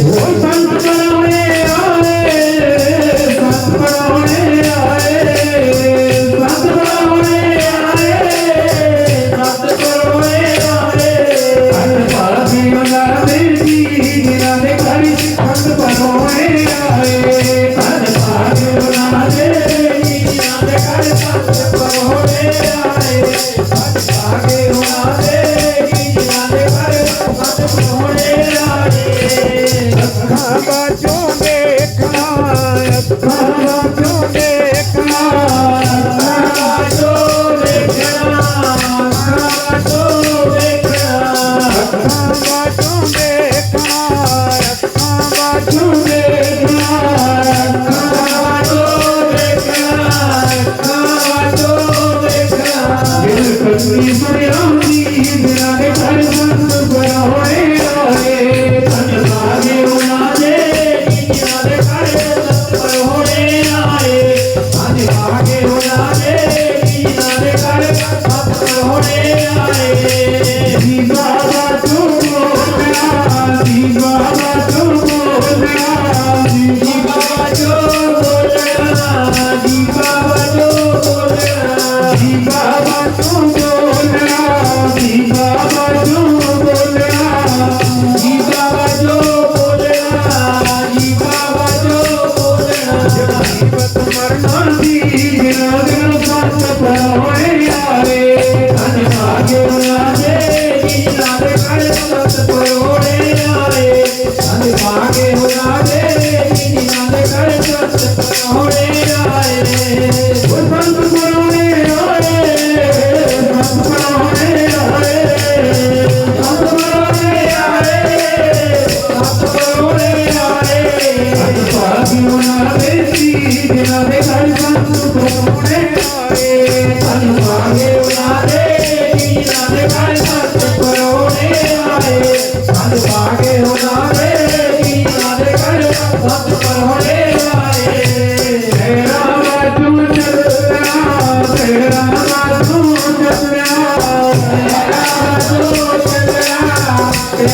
Whoa. কাজ பார்த்த மறுநாள் தீ பார்த்த பாவையாரே.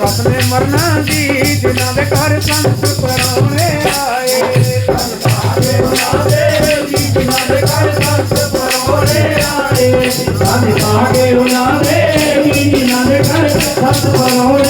ਖਸਨੇ ਮਰਨਾ ਦੀ, ਜਿਨ੍ਹਾਂ ਦੇ ਘਰ ਸੰਤ ਪਰੌਣੇ ਆਏ। ਸੰਸਾਰੇ ਬੁਲਾਵੇ ਜੀ ਜਿਨ੍ਹਾਂ ਦੇ ਘਰ ਸੰਤ ਪਰੌਣੇ ਆਏ। ਸੰਸਾਰੇ ਬੁਲਾਵੇ ਜੀ ਜਿਨ੍ਹਾਂ ਦੇ ਘਰ ਸੰਤ ਪਰੌਣੇ